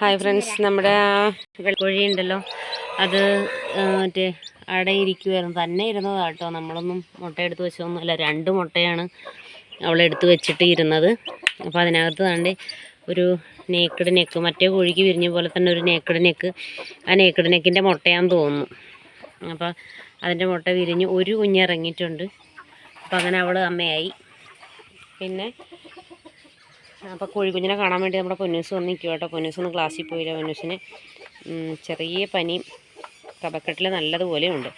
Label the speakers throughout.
Speaker 1: Hi friends നമ്മുടെ ആ വെള്ളക്കോഴി ഉണ്ടല്ലോ അത് മറ്റേ അവിടെ ഇരിക്കുമായിരുന്നു തന്നെ ഇരുന്നതാണ് കേട്ടോ. നമ്മളൊന്നും മുട്ട എടുത്ത് വെച്ചതൊന്നുമല്ല രണ്ട് മുട്ടയാണ് അവളെടുത്ത് വെച്ചിട്ട് ഇരുന്നത്. അപ്പോൾ അതിനകത്ത് താണ്ട് ഒരു നേക്കഡ് നെക്ക് മറ്റേ കോഴിക്ക് വിരിഞ്ഞ പോലെ തന്നെ ഒരു നേക്കഡ് നെക്ക്. ആ നേക്കഡ് നെക്കിന്റെ മുട്ടയാന്ന് തോന്നുന്നു. അപ്പോൾ അതിന്റെ മുട്ട വിരിഞ്ഞ് ഒരു കുഞ്ഞിറങ്ങിയിട്ടുണ്ട് അപ്പോൾ അങ്ങനെ അവൾ അമ്മയായി. പിന്നെ അപ്പോൾ കോഴിക്കുഞ്ഞിനെ കാണാൻ വേണ്ടി നമ്മുടെ പൊന്നൂസ് വന്ന് നിൽക്കുക കേട്ടോ. പൊന്നൂസ് ഒന്ന് ക്ലാസ്സിൽ പോയില്ല പൊന്നൂസിന്. ചെറിയ പനി. കഫക്കെട്ടിൽ നല്ലതുപോലെ ഉണ്ട്.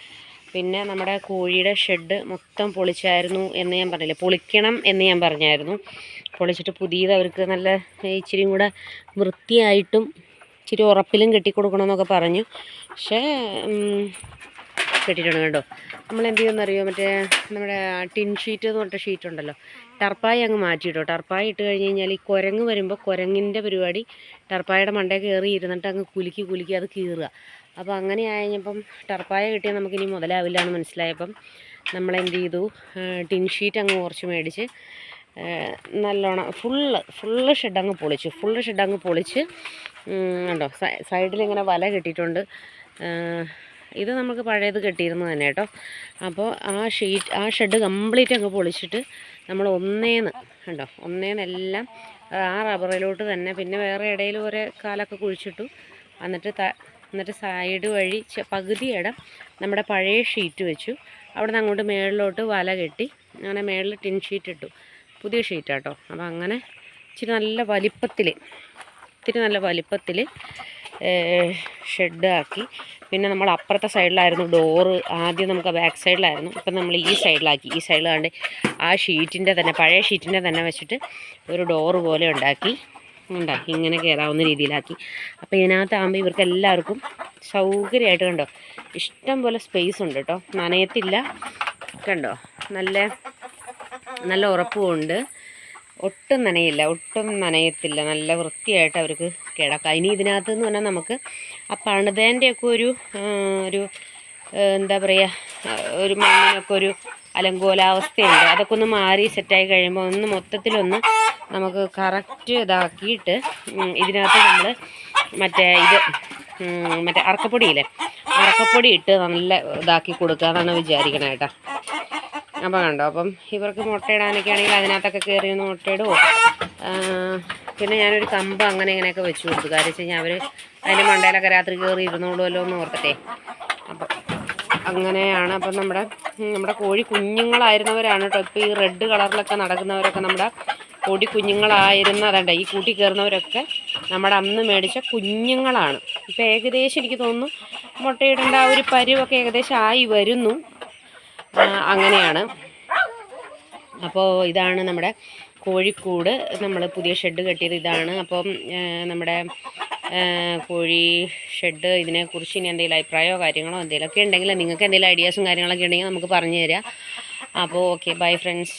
Speaker 1: പിന്നെ നമ്മുടെ കോഴിയുടെ ഷെഡ് മൊത്തം പൊളിച്ചായിരുന്നു എന്ന് ഞാൻ പറഞ്ഞില്ല. പൊളിക്കണം എന്ന് ഞാൻ പറഞ്ഞായിരുന്നു. പൊളിച്ചിട്ട് പുതിയത് അവർക്ക് നല്ല ഇച്ചിരിയും കൂടെ വൃത്തിയായിട്ടും ഇച്ചിരി ഉറപ്പിലും കെട്ടിക്കൊടുക്കണമെന്നൊക്കെ പറഞ്ഞു. പക്ഷേ കെട്ടിയിട്ടുണ്ട് കേട്ടോ നമ്മൾ എന്ത് ചെയ്യുമെന്നറിയോ മറ്റേ നമ്മുടെ ടിൻ ഷീറ്റ് എന്ന് പറഞ്ഞ ഷീറ്റ് ഉണ്ടല്ലോ. ടർപ്പായി അങ്ങ് മാറ്റിയിട്ടോ. ടർപ്പായി ഇട്ട് കഴിഞ്ഞ് കഴിഞ്ഞാൽ ഈ കുരങ്ങ് വരുമ്പോൾ കുരങ്ങിന്റെ പരിപാടി ടർപ്പായുടെ മണ്ടേ കയറി ഇരുന്നിട്ട് അങ്ങ് കുലുക്കി കുലുക്കി അത് കീറുക. അപ്പോൾ അങ്ങനെ ആയപ്പം ടർപ്പായ കിട്ടിയാൽ നമുക്കിനി മുതലാവില്ല എന്ന് മനസ്സിലായപ്പം നമ്മളെന്ത് ചെയ്തു ടിൻ ഷീറ്റ് അങ്ങ് കുറച്ച് മേടിച്ച് നല്ലോണം ഫുള്ള് ഫുള്ള് ഷെഡ് അങ്ങ് പൊളിച്ചു. ഫുള്ള് ഷെഡ് അങ്ങ് പൊളിച്ച് ഉണ്ടോ സൈഡിലിങ്ങനെ വല കെട്ടിയിട്ടുണ്ട്. ഇത് നമുക്ക് പഴയത് കെട്ടിയിരുന്നു തന്നെ കേട്ടോ. അപ്പോൾ ആ ഷീറ്റ് ആ ഷെഡ് കംപ്ലീറ്റ് അങ്ങ് പൊളിച്ചിട്ട് നമ്മൾ ഒന്നേന്ന് കണ്ടോ ഒന്നേന്ന് എല്ലാം ആ റബ്ബറിലോട്ട് തന്നെ പിന്നെ വേറെ ഇടയിൽ ഒരേ കാലൊക്കെ കുഴിച്ചിട്ടു. എന്നിട്ട് എന്നിട്ട് സൈഡ് വഴി പകുതി ഇടം നമ്മുടെ പഴയ ഷീറ്റ് വെച്ചു. അവിടെ നിന്ന് അങ്ങോട്ട് മേളിലോട്ട് വല കെട്ടി അങ്ങനെ മേളിൽ ടിൻ ഷീറ്റ് ഇട്ടു. പുതിയ ഷീറ്റാട്ടോ. അപ്പോൾ അങ്ങനെ ഇച്ചിരി നല്ല വലിപ്പത്തിൽ ഇത്തിരി നല്ല വലിപ്പത്തിൽ ഷെഡ് ആക്കി പിന്നെ നമ്മൾ അപ്പുറത്തെ സൈഡിലായിരുന്നു ഡോറ് ആദ്യം നമുക്ക് ബാക്ക് സൈഡിലായിരുന്നു ഇപ്പം നമ്മൾ ഈ സൈഡിലാക്കി ഈ സൈഡിലാണ്ട് ആ ഷീറ്റിന്റെ തന്നെ പഴയ ഷീറ്റിന്റെ തന്നെ വെച്ചിട്ട് ഒരു ഡോറ് പോലെ ഉണ്ടാക്കി. ഉണ്ടാക്കി. ഇങ്ങനെ കയറാവുന്ന രീതിയിലാക്കി. അപ്പോൾ ഇതിനകത്താകുമ്പോൾ ഇവർക്ക് എല്ലാവർക്കും സൗകര്യമായിട്ട് കണ്ടോ? ഇഷ്ടം പോലെ സ്പേസ് ഉണ്ട് കേട്ടോ. നനയത്തില്ല. കണ്ടോ? നല്ല നല്ല ഉറപ്പുമുണ്ട് ഒട്ടും നനയില്ല ഒട്ടും നനയത്തില്ല. നല്ല വൃത്തിയായിട്ട് അവർക്ക് കിടക്കാം. ഇനി ഇതിനകത്ത് എന്ന് പറഞ്ഞാൽ നമുക്ക് ആ പണിതേന്റെയൊക്കെ ഒരു ഒരു എന്താ പറയുക ഒരു മണ്ണിനൊക്കെ ഒരു അലങ്കോലാവസ്ഥയുണ്ട്. അതൊക്കെ ഒന്ന് മാറി സെറ്റായി കഴിയുമ്പോൾ ഒന്ന് മൊത്തത്തിലൊന്ന് നമുക്ക് കറക്റ്റ് ഇതാക്കിയിട്ട് ഇതിനകത്ത് നമ്മൾ മറ്റേ ഇത് മറ്റേ അറക്കപ്പൊടിയില്ലേ? അറക്കപ്പൊടി ഇട്ട് നല്ല ഇതാക്കി കൊടുക്കുക എന്നാണ് വിചാരിക്കണേ കേട്ടോ. അപ്പം കണ്ടോ അപ്പം ഇവർക്ക് മുട്ടയിടാനൊക്കെ ആണെങ്കിൽ അതിനകത്തൊക്കെ കയറി ഒന്ന് മുട്ടയിടുമോ പിന്നെ ഞാനൊരു കമ്പ് അങ്ങനെ ഇങ്ങനെയൊക്കെ വെച്ച് കൊടുത്തു. കാര്യം വെച്ച് കഴിഞ്ഞാൽ അവർ അതിന്റെ മണ്ടയിലൊക്കെ രാത്രി കയറി ഇരുന്നോളുമല്ലോ എന്ന് ഓർക്കട്ടെ അപ്പം അങ്ങനെയാണ്. അപ്പം നമ്മുടെ നമ്മുടെ കോഴി കുഞ്ഞുങ്ങളായിരുന്നവരാണ് കേട്ടോ. ഇപ്പോൾ ഈ റെഡ് കളറിലൊക്കെ നടക്കുന്നവരൊക്കെ നമ്മുടെ കോടി കുഞ്ഞുങ്ങളായിരുന്ന അതണ്ട ഈ കൂട്ടി കയറുന്നവരൊക്കെ നമ്മുടെ അന്ന് മേടിച്ച കുഞ്ഞുങ്ങളാണ്. ഇപ്പം ഏകദേശം എനിക്ക് തോന്നുന്നു മുട്ടയിടേണ്ട ആ ഒരു പരുവൊക്കെ ഏകദേശം ആയി വരുന്നു. അങ്ങനെയാണ്. അപ്പോൾ ഇതാണ് നമ്മുടെ കോഴിക്കൂട്. നമ്മൾ പുതിയ ഷെഡ് കെട്ടിയത് ഇതാണ്. അപ്പം നമ്മുടെ കോഴി ഷെഡ് ഇതിനെക്കുറിച്ച് ഇനി എന്തെങ്കിലും അഭിപ്രായമോ കാര്യങ്ങളോ എന്തെങ്കിലുമൊക്കെ ഉണ്ടെങ്കിൽ നിങ്ങൾക്ക് എന്തെങ്കിലും ഐഡിയാസും കാര്യങ്ങളൊക്കെ ഉണ്ടെങ്കിൽ നമുക്ക് പറഞ്ഞു തരാം അപ്പോൾ ഓക്കെ ബൈ ഫ്രണ്ട്സ്